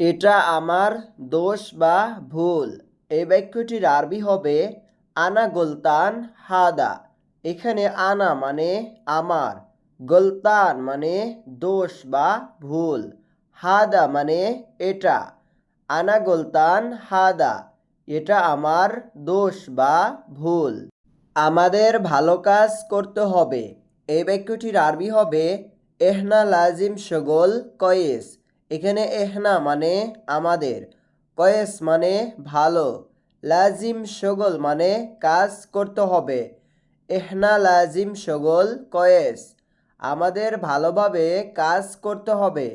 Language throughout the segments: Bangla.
এটা আমার দোষ বা ভুল। এই বাক্যটির আরবি হবে আনা গোলতান হাদা। এখানে আনা মানে আমার, গোলতান মানে দোষ বা ভুল। হাদা মানে এটা, আনা গোলতান হাদা। এটা আমার দোষ বা ভুল। আমাদের ভালো কাজ করতে হবে। এই বাক্যটির আরবি হবে এহনা লাজিম শগল কয়েস। এখানে এহনা মানে আমাদের, কয়েস মানে ভালো, লাজিম শগল মানে কাজ করতে হবে। এহনা, লাজিম শগল কয়েস, আমাদের ভালোভাবে কাজ করতে হবে।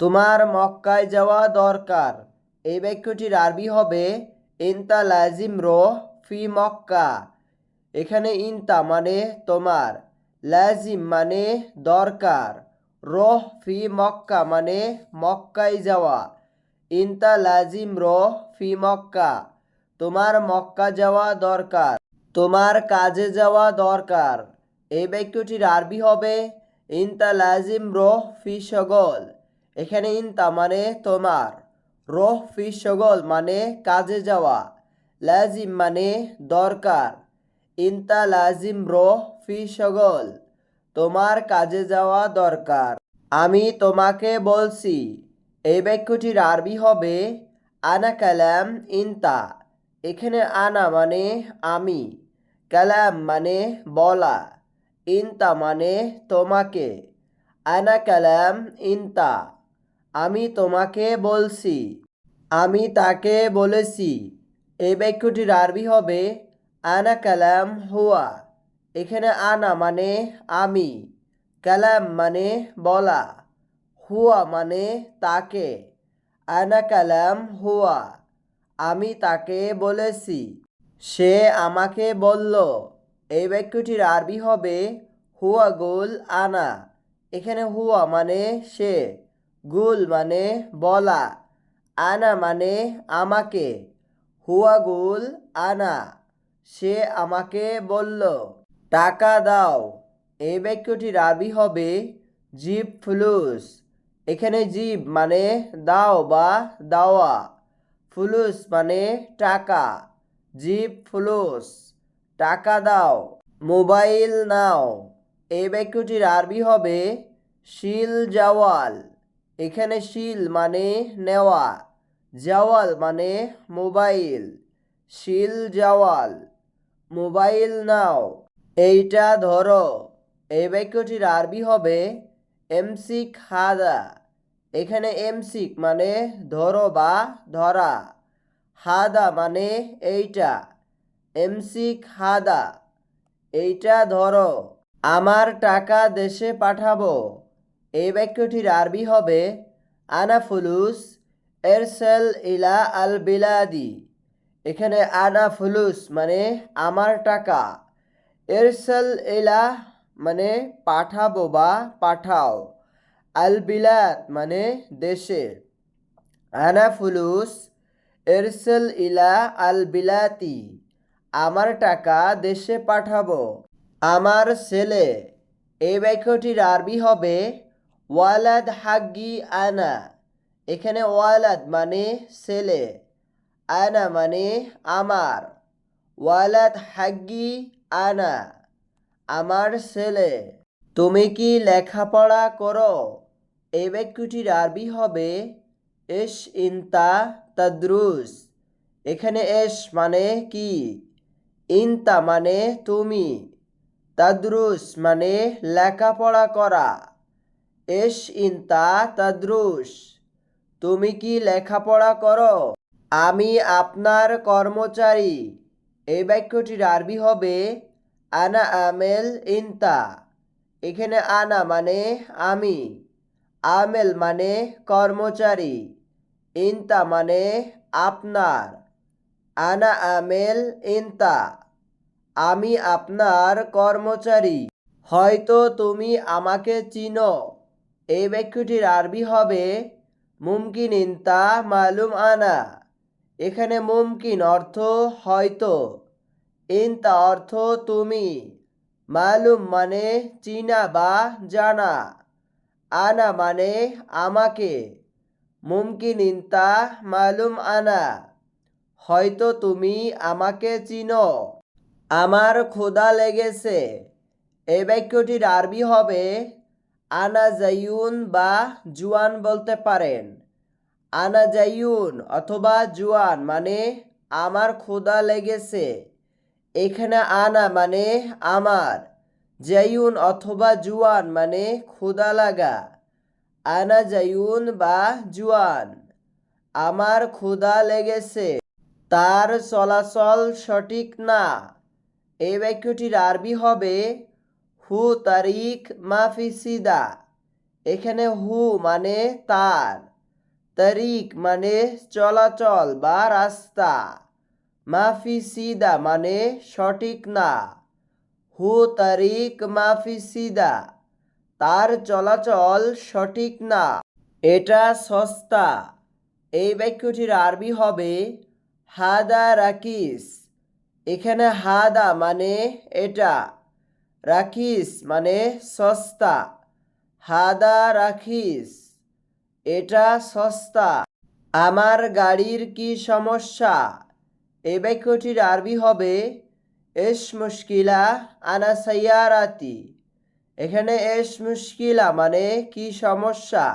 তোমার মক্কায় যাওয়া দরকার। এই বাক্যটির আরবি হবে, ইনতা লাজিম রোহ ফি মক্কা। এখানে ইনতা মানে তোমার, লাজিম মানে দরকার। রোহ ফি মক্কা মানে মক্কায় যাওয়া। ইনতা লাজিম রোহ ফি মক্কা। তোমার মক্কা যাওয়া দরকার। তোমার কাজে যাওয়া দরকার। এই বাক্যটির আরবি হবে ইনতা লাজিম রোহ ফি সগল। এখানে ইনতা মানে তোমার। রোহ ফি সগল মানে কাজে যাওয়া। লাজিম মানে দরকার। ইনতা লাজিম রোহ ফি সগল। তোমার কাজে যাওয়া দরকার। আমি তোমাকে বলছি, এই বাক্যটির আরবি হবে, আনা কালাম ইনতা এখানে আনা মানে আমি, কালাম মানে বলা, ইনতা মানে তোমাকে, আনা কালাম ইনতা আমি তোমাকে বলছি। আমি তাকে বলেছি, এই বাক্যটির আরবি হবে, আনা কালাম হুয়া এখানে আনা মানে আমি। কালাম মানে বলা, হুয়া মানে তাকে, আনা কালাম হুয়া, আমি তাকে বলেছি। সে আমাকে বলল, এই বাক্যটির আরবি হবে হুয়া গুল আনা, এখানে হুয়া মানে সে, গুল মানে বলা, আনা মানে আমাকে, হুয়া গুল আনা, সে আমাকে বলল, টাকা দাও। এই বাক্যটির আরবি হবে জিব ফুলুস। এখানে জিব মানে দাও বা দাওয়া। ফুলুস মানে টাকা। জিব ফুলুস, টাকা দাও, মোবাইল নাও। এই বাক্যটির আরবি হবে শিল জাওয়াল। এখানে শিল মানে নেওয়া, জাওয়াল মানে মোবাইল। শিল জাওয়াল, মোবাইল নাও। এইটা ধরো। এই বাক্যটির আরবি হবে এমসিক হাদা। এখানে এমসিক মানে ধরো বা ধরা। হাদা মানে এইটা। এমসিক হাদা, এইটা ধরো। আমার টাকা দেশে পাঠাবো। এই বাক্যটির আরবি হবে আনা ফুলুস এরসেল ইলা আল বিলাদি। এখানে আনা ফুলুস মানে আমার টাকা। এরসেল ইলা মানে পাঠাবো বা পাঠাও। আল বিলাদ মানে দেশে। আনা ফুলুস এরসেল ইলা আল বিলাতি, আমার টাকা দেশে পাঠাবো। আমার ছেলে এই বাক্যটির আরবি হবে, ওয়ালাদ হাগ্গি আনা। এখানে ওয়ালাদ মানে ছেলে, আনা মানে আমার। ওয়ালাদ হাগ্গি আনা। আমার ছেলে, তুমি কি লেখাপড়া করো? এই বাক্যটির আরবি হবে এস ইনতা তাদ্রুস। এখানে এস মানে কি? ইনতা মানে তুমি। তাদ্রুস মানে লেখাপড়া করা। এস ইনতা তাদ্রুস। তুমি কি লেখাপড়া করো? আমি আপনার কর্মচারী। এই বাক্যটির আরবি হবে আনা আমেল ইনতা। এখানে আনা মানে আমি। আমেল মানে কর্মচারী। ইনতা মানে আপনার। আনা আমেল ইনতা। আমি আপনার কর্মচারী। হয়তো তুমি আমাকে চিনো। এই বাক্যটির আরবি হবে মুমকিন ইনতা মালুম আনা। এখানে মুমকিন অর্থ হয়তো। ইনতা অর্থ তুমি। মালুম মানে চিনা বা জানা। আনা মানে আমাকে। মুমকিন ইনতা মালুম আনা। হয়তো তুমি আমাকে চিনো। আমার ক্ষুধা লেগেছে। এই বাক্যটির আরবি হবে আনা জাইউন বা জুয়ান বলতে পারেন। আনা জাইউন অথবা জুয়ান মানে আমার ক্ষুধা লেগেছে। এখানে আনা মানে আমার জাইউন অথবা জুয়ান মানে ক্ষুধা লাগা। আনা জাইউন বা জুয়ান, আমার ক্ষুধা লেগেছে, তার চলাচল সঠিক না। এই বাক্যটির আরবি হবে, হু তারিক মাফি সিদা। এখানে হু মানে তার তারিক মানে চলাচল বা রাস্তা। মাফি সিদা মানে সঠিক না। হু তারিক মাফি সিদা তার চলাচল সঠিক না। এটা সস্তা। এই বাক্যটির আরবি হবে হাদা রাকিস। এখানে হাদা মানে এটা। রাখিস মানে সস্তা। হাদা রাখিস। এটা সস্তা। আমার গাড়ির কি সমস্যা? এই বাক্যটির আরবি হবে এস মুশকিলা আনা সাইয়ারাতি। এখানে এস মুশকিলা মানে কি সমস্যা?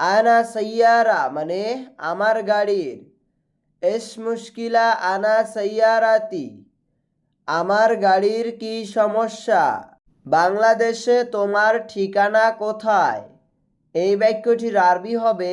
আনা সাইয়ারা মানে আমার গাড়ির। এস মুশকিলা আনা সাইয়ারাতি, আমার গাড়ির কি সমস্যা? বাংলাদেশে তোমার ঠিকানা কোথায়? এই বাক্যটির আরবি হবে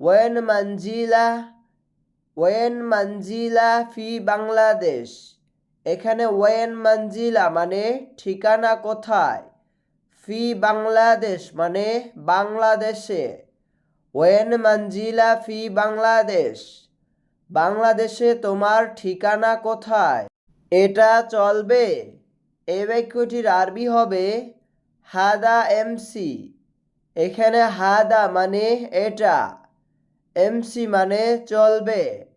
ওয়েন মঞ্জিলা ওয়েন মঞ্জিলা ফি বাংলাদেশ। এখানে ওয়েন মঞ্জিলা মানে ঠিকানা কোথায়? ফি বাংলাদেশ মানে বাংলাদেশে। ওয়েন মঞ্জিলা ফি বাংলাদেশ। বাংলাদেশে তোমার ঠিকানা কোথায়? এটা চলবে। এই বাক্যটির আরবি হবে হাদা এমসি। এখানে হাদা মানে এটা। এমসি মানে চলবে।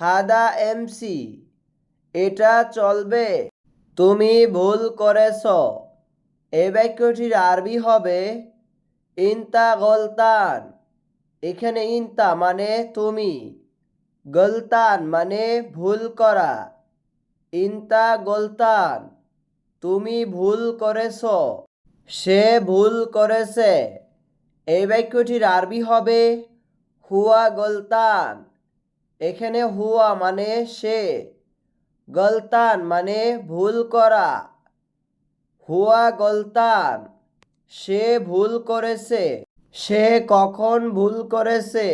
হাদা এমসি, এটা চলবে। তুমি ভুল করেছ। এই বাক্যটির আরবি হবে ইনতা গলতান। এখানে ইনতা মানে তুমি, গলতান মানে ভুল করা। ইনতা গলতান, তুমি ভুল করেছ। সে ভুল করেছে। এই বাক্যটির আরবি হবে হুয়া গলতান। এখানে হুয়া মানে সে, গলতান মানে ভুল করা। হুয়া গলতান, সে ভুল করেছে। সে কখন ভুল করেছে?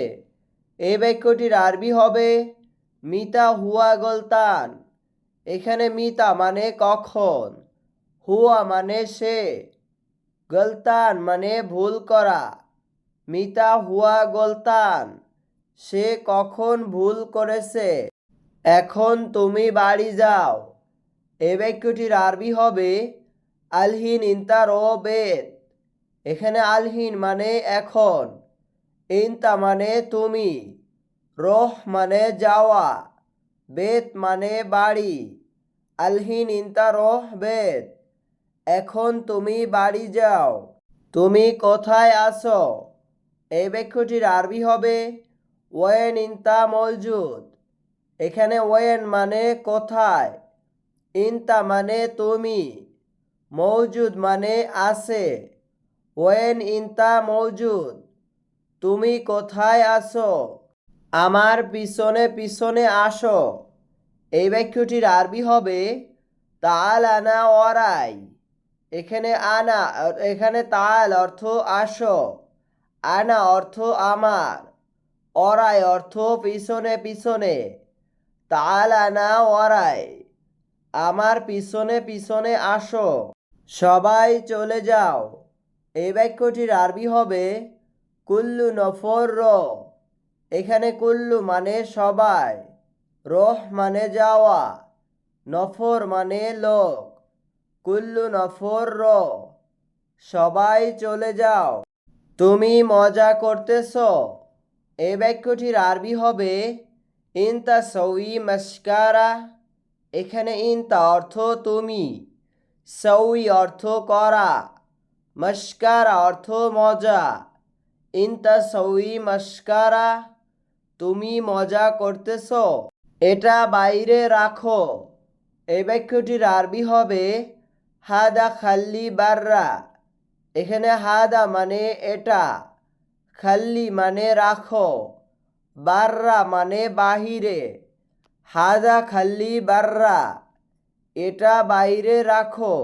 এই বাক্যটির আরবি হবে, মিতা হুয়া গলতান। এখানে মিতা মানে কখন, হুয়া মানে সে, গলতান মানে ভুল করা। মিতা হুয়া গলতান। সে কখন ভুল করেছে? এখন তুমি বাড়ি যাও। এই বাক্যটির আরবি হবে আলহিন ইন্তা রো বেদ এখানে আলহিন মানে এখন, ইন্তা মানে তুমি। রোহ মানে যাওয়া, বেত মানে বাড়ি। আলহিন ইন্তা রোহ বেদ এখন তুমি বাড়ি যাও। তুমি কোথায় আসো এই বাক্যটির আরবি হবে ওয়েন ইনতা মজুদ। এখানে ওয়েন মানে কোথায়? ইনতা মানে তুমি। মৌজুদ মানে আছে। ওয়েন ইনতা মৌজুদ। তুমি কোথায় আসো আমার পিছনে পিছনে আসো। এই বাক্যটির আরবি হবে তাল আনা ওরাই এখানে আনা, এখানে তাল অর্থ আসো। আনা অর্থ আমার। অরাই অর্থ পিছনে পিছনে। তাল আনা ওরাই আমার পিছনে পিছনে আসো। সবাই চলে যাও। এই বাক্যটির আরবি হবে, কুল্লু নফর র। এখানে কুল্লু মানে সবাই, রহ মানে যাওয়া, নফর মানে লোক। কুল্লু নফর র, সবাই চলে যাও। তুমি মজা করতেছ এই বাক্যটির আরবি হবে ইনতা সৌই মস্কারা এখানে ইনতা অর্থ তুমি, সৌই অর্থ করা মস্কারা অর্থ মজা। ইনতা সৌই মাস্কারা তুমি মজা করতেছ, এটা বাইরে রাখো। এই বাক্যটির আরবি হবে হাদা খাল্লি বাররা। এখানে হাদা মানে এটা। খাল্লি মানে রাখো বাররা মানে বাহিরে। হাদা খাল্লি বাররা এটা বাইরে রাখো।